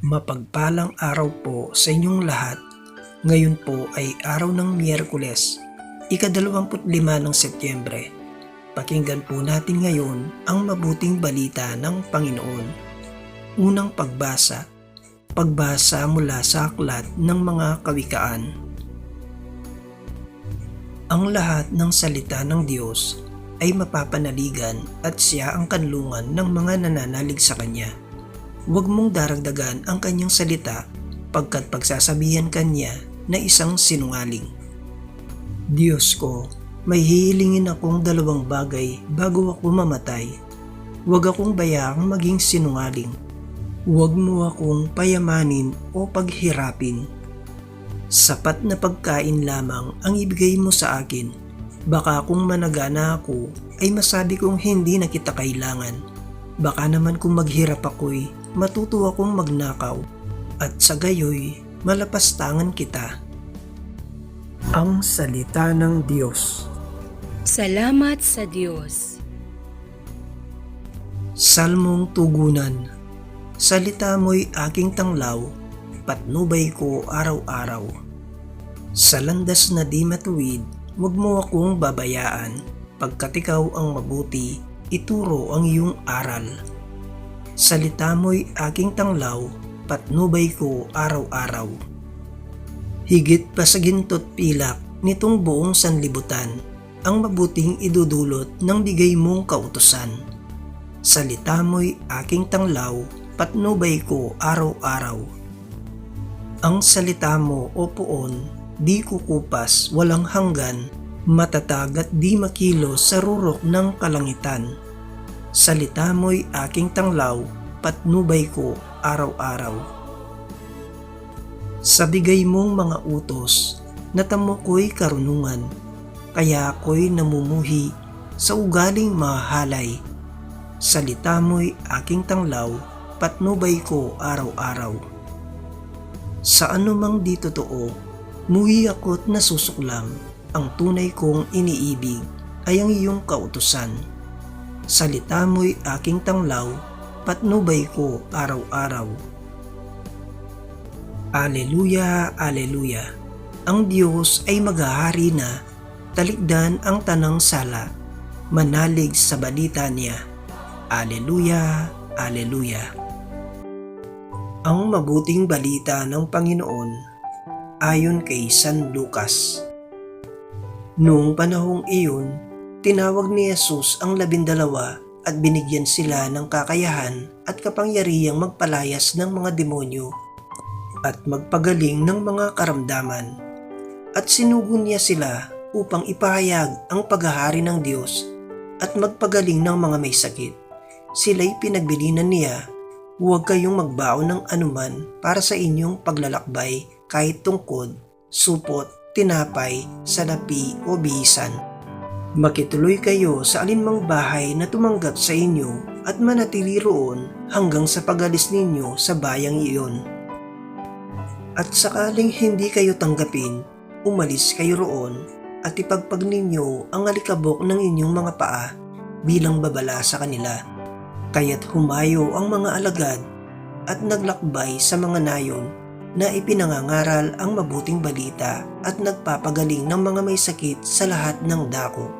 Mapagpalang araw po sa inyong lahat. Ngayon po ay araw ng Miyerkules, ikadalawamput lima ng Setyembre. Pakinggan po natin ngayon ang mabuting balita ng Panginoon. Unang pagbasa, pagbasa mula sa aklat ng mga kawikaan. Ang lahat ng salita ng Diyos ay mapapanaligan at siya ang kanlungan ng mga nananalig sa Kanya. Huwag mong daragdagan ang kanyang salita pagkat pagsasabihan kanya na isang sinungaling. Diyos ko, may hihilingin akong dalawang bagay bago ako mamatay. Huwag akong bayaang maging sinungaling. Huwag mo akong payamanin o paghirapin. Sapat na pagkain lamang ang ibigay mo sa akin. Baka kung managana ako ay masabi kong hindi na kita kailangan. Baka naman kung maghirap ako'y matuto akong magnakaw at sa gayoy malapastangan kita. Ang Salita ng Diyos Salamat sa Diyos. Salmong Tugunan Salita mo'y aking tanglaw, patnubay ko araw-araw. Sa landas na di matuwid, huwag mo akong babayaan, pagkat ikaw ang mabuti, ituro ang iyong aral. Salita mo'y aking tanglaw, patnubay ko araw-araw. Higit pa sa ginto't pilak nitong buong sanlibutan, ang mabuting idudulot ng bigay mong kautusan. Salita mo'y aking tanglaw, patnubay ko araw-araw. Ang salita mo, o poon, di kukupas, walang hanggan, matatag at di makilo sa rurok ng kalangitan. Salita mo'y aking tanglaw, patnubay ko araw-araw. Sa bigay mong mga utos, natamo ko'y karunungan, kaya ako'y namumuhi sa ugaling mahalay. Salita mo'y aking tanglaw, patnubay ko araw-araw. Sa anumang di totoo, muhi ako't nasusuklam, ang tunay kong iniibig ay ang iyong kautusan. Salita mo'y aking tanglaw, patnubay ko araw-araw. Aleluya, Aleluya. Ang Diyos ay maghahari na, talikdan ang tanang sala, manalig sa balita niya. Aleluya, Aleluya. Ang mabuting balita ng Panginoon ayon kay San Lucas. Noong panahong iyon, tinawag ni Jesus ang labindalawa at binigyan sila ng kakayahan at kapangyarihang magpalayas ng mga demonyo at magpagaling ng mga karamdaman. At sinugo niya sila upang ipahayag ang paghahari ng Diyos at magpagaling ng mga may sakit. Sila'y pinagbilinan niya, huwag kayong magbaon ng anuman para sa inyong paglalakbay kahit tungkod, supot, tinapay, salapi o bihisan. Makituloy kayo sa alinmang bahay na tumanggap sa inyo at manatili roon hanggang sa pagalis ninyo sa bayang iyon. At sakaling hindi kayo tanggapin, umalis kayo roon at ipagpag ninyo ang alikabok ng inyong mga paa bilang babala sa kanila. Kaya't humayo ang mga alagad at naglakbay sa mga nayon na ipinangangaral ang mabuting balita at nagpapagaling ng mga may sakit sa lahat ng dako.